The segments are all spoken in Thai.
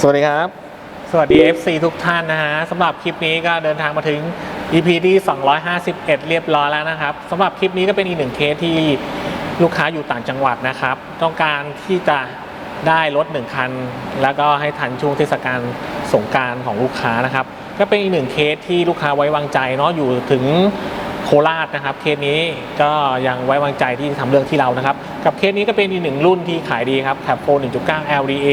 สวัสดีครับ สวัสดี FC ทุกท่านนะฮะสำหรับคลิปนี้ก็เดินทางมาถึง EP ที่ 251 เรียบร้อยแล้วนะครับสำหรับคลิปนี้ก็เป็นอีกหนึ่งเคสที่ลูกค้าอยู่ต่างจังหวัดนะครับ ต้องการที่จะได้รถหนึ่งคัน แล้วก็ให้ทันช่วงเทศกาลสงการของลูกค้านะครับ ก็เป็นอีกหนึ่งเคสที่ลูกค้าไว้วางใจเนาะอยู่ถึง โคราชนะครับ เคสนี้ก็ยังไว้วางใจที่ทำเรื่องที่เรานะครับ กับเคสนี้ก็เป็นอีกหนึ่งรุ่นที่ขายดีครับแคปโฟ1.9 LDA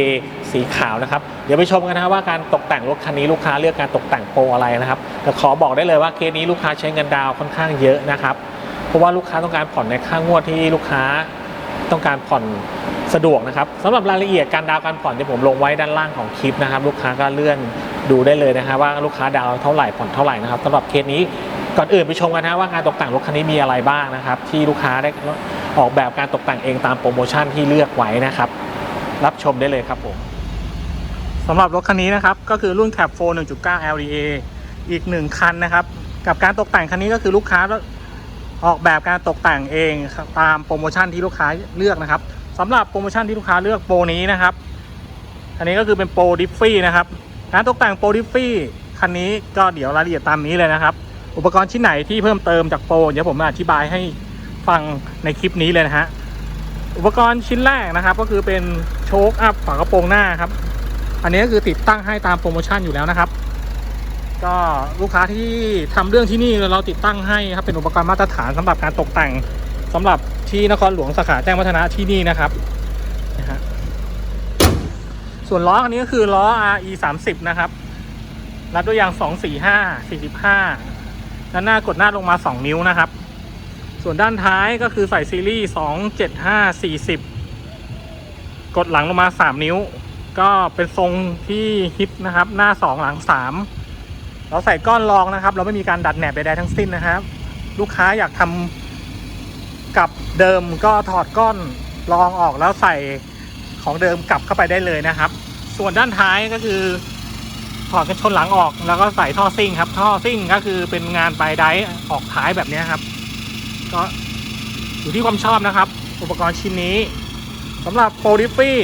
สีขาวนะครับ เดี๋ยวไปชมกันนะครับว่าการตกแต่งรถคันนี้ลูกค้าเลือกการตกแต่งโปรอะไรนะครับแต่ขอบอกได้เลยว่าเคสนี้ลูกค้าใช้เงินดาวค่อนข้างเยอะนะครับ เพราะว่าลูกค้าต้องการผ่อนในค่างวดที่ลูกค้าต้องการผ่อนสะดวกนะครับสำหรับรายละเอียดการดาวน์การผ่อนที่ผมลงไว้ด้านล่างของคลิปนะครับ ลูกค้าก็เลื่อนดูได้เลยนะครับว่าลูกค้าดาวน์เท่าไหร่ผ่อนเท่าไหร่นะครับสำหรับเคสนี้ ก่อนอื่นไปชมกันนะว่าการตกแต่งรถคันนี้มีอะไรบ้างนะครับ ที่ลูกค้าได้ออกแบบการตกแต่งเองตามโปรโมชั่นที่เลือกไว้นะครับ รับชมได้เลยครับผมสำหรับรถคันนี้นะครับก็คือรุ่น Cap 4 1.9 LDA อีกหนึ่งคันนะครับ กับการตกแต่งคันนี้ก็คือลูกค้าออกแบบการตกแต่งเองตามโปรโมชั่นที่ลูกค้าเลือกนะครับสำหรับโปรโมชั่นที่ลูกค้าเลือกโปรนี้นะครับอันนี้ก็คือเป็นโปรดิฟฟี่นะครับการตกแต่งโปรดิฟฟี่คันนี้ก็เดี๋ยวรายละเอียดตามนี้เลยนะครับ อุปกรณ์ชิ้นไหนที่เพิ่มเติมจากโปรเดี๋ยวผมอธิบายให้ฟังในคลิปนี้เลยนะฮะอุปกรณ์ชิ้นแรกนะครับ ก็คือเป็นโชคอัพฝากระโปรงหน้าครับ อันนี้ก็คือติดตั้งให้ตามโปรโมชั่นอยู่แล้วนะครับ ก็ลูกค้าที่ทำเรื่องที่นี่เราติดตั้งให้ครับเป็นอุปกรณ์มาตรฐานสำหรับการตกแต่งสำหรับที่นครหลวงสาขาแจ้งวัฒนะที่นี่นะครับนะฮะส่วนล้ออันนี้ก็คือล้อ RE 30นะครับ รัดด้วยยาง245 45 ด้านหน้ากดหน้าลงมา 2 นิ้วนะครับ ส่วนด้านท้ายก็คือใส่ซีรีส์275 40 กดหลังลงมา 3 นิ้ว ก็เป็นทรงที่ฮิตนะครับ หน้า 2 หลัง 3 เราใส่ก้อนรองนะครับ เราไม่มีการดัดแหนบใดๆทั้งสิ้นนะครับ ลูกค้าอยากทำกับเดิมก็ถอดก้อนรองออกแล้วใส่ของเดิมกลับเข้าไปได้เลยนะครับ ส่วนด้านท้ายก็คือ ถอดกันชนหลังออกแล้วก็ใส่ท่อซิ่งครับ ท่อซิ่งก็คือเป็นงานปลายไดออกท้ายแบบนี้ครับ ก็อยู่ที่ความชอบนะครับ อุปกรณ์ชิ้นนี้สำหรับโปรดิฟฟี่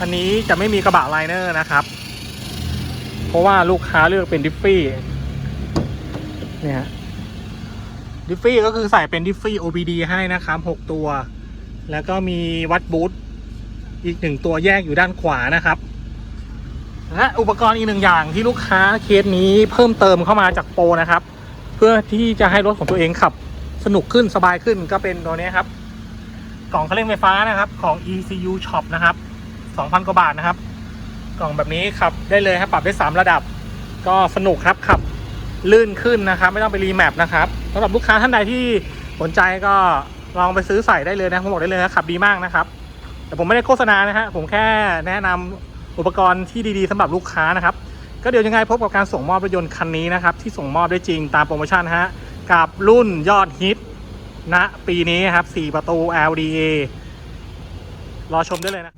อันนี้จะไม่มีกระบะไลเนอร์นะครับ เพราะว่าลูกค้าเลือกเป็นดิฟฟี่เนี่ยฮะดิฟฟี่ก็คือใส่เป็นดิฟฟี่ OBD ให้นะครับ6ตัว แล้วก็มีวัดบูทอีกหนึ่งตัวแยกอยู่ด้านขวานะครับ และอุปกรณ์อีกหนึ่งอย่างที่ลูกค้าเคสนี้เพิ่มเติมเข้ามาจากโปรนะครับ เพื่อที่จะให้รถของตัวเองขับ สนุกขึ้นสบายขึ้นก็เป็นตัวนี้ครับ กล่องเคันเร่งไฟฟ้านะครับของ ECU Shop นะครับ 2,000 กว่าบาทนะครับ กล่องแบบนี้ขับได้เลยครับปรับได้ 3 ระดับ ก็สนุกครับขับลื่นขึ้นนะครับ ไม่ต้องไปรีแมปนะครับสำหรับลูกค้าท่านใดที่สนใจก็ลองไปซื้อใส่ได้เลยนะผมบอกได้เลยนะขับดีมากนะครับ แต่ผมไม่ได้โฆษณานะฮะผมแค่แนะนำ อุปกรณ์ที่ดีๆสำหรับลูกค้านะครับ ก็เดี๋ยวยังไงพบกับการส่งมอบรถยนต์คันนี้นะครับ ที่ส่งมอบได้จริงตามโปรโมชั่นฮะกับรุ่นยอดฮิตณปีนี้ครับ 4 ประตู LDA รอชมได้เลยนะ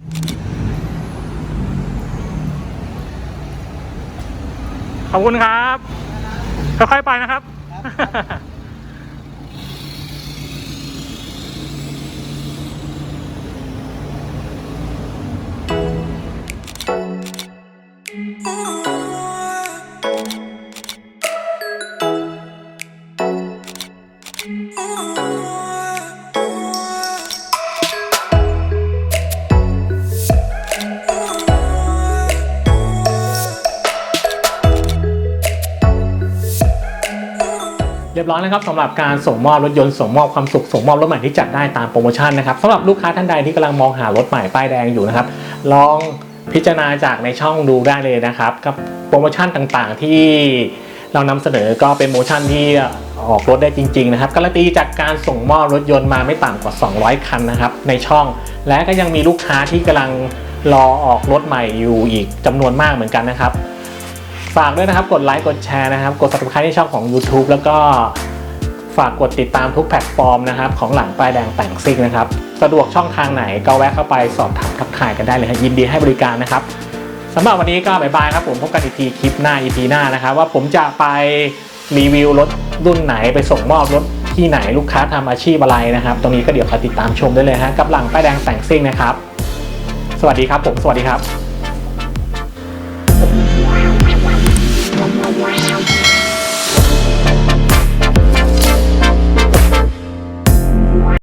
ขอบคุณครับค่อยๆไปนะครับ รียบร้อยนะครับสำหรับการส่งมอบรถยนต์ส่งมอบความสุขส่งมอบรถใหม่ที่จัดได้ตามโปรโมชั่นนะครับสำหรับลูกค้าท่านใดที่กำลังมองหารถใหม่ป้ายแดงอยู่นะครับลองพิจารณาจากในช่องดูได้เลยนะครับกับโปรโมชั่นต่างๆที่เรานำเสนอก็เป็นโปรโมชั่นที่ออกรถได้จริง ๆ นะครับการันตีจากการส่งมอบรถยนต์มาไม่ต่ำกว่า 200 คันนะครับในช่อง และก็ยังมีลูกค้าที่กำลังรอออกรถใหม่อยู่อีกจำนวนมากเหมือนกันนะครับ ฝากด้วยนะครับ กดไลค์กดแชร์นะครับ กด subscribe ที่ช่องของ YouTube แล้วก็ฝากกดติดตามทุกแพลตฟอร์มนะครับ ของหลังป้ายแดงแต่งซิกนะครับ สะดวกช่องทางไหนก็แวะเข้าไปสอบถามทักทายกันได้เลยครับยินดีให้บริการนะครับสำหรับวันนี้ก็บายบายครับผมพบกันอีกทีคลิปหน้า EP หน้านะครับ ว่าผมจะไปรีวิวรถรุ่นไหนไปส่งมอบรถที่ไหนลูกค้าทำอาชีพอะไรนะครับ ตรงนี้ก็เดี๋ยวคอยติดตามชมได้เลยฮะกับหลังป้ายแดงแต่งซิ่งนะครับ สวัสดีครับผมสวัสดีครับ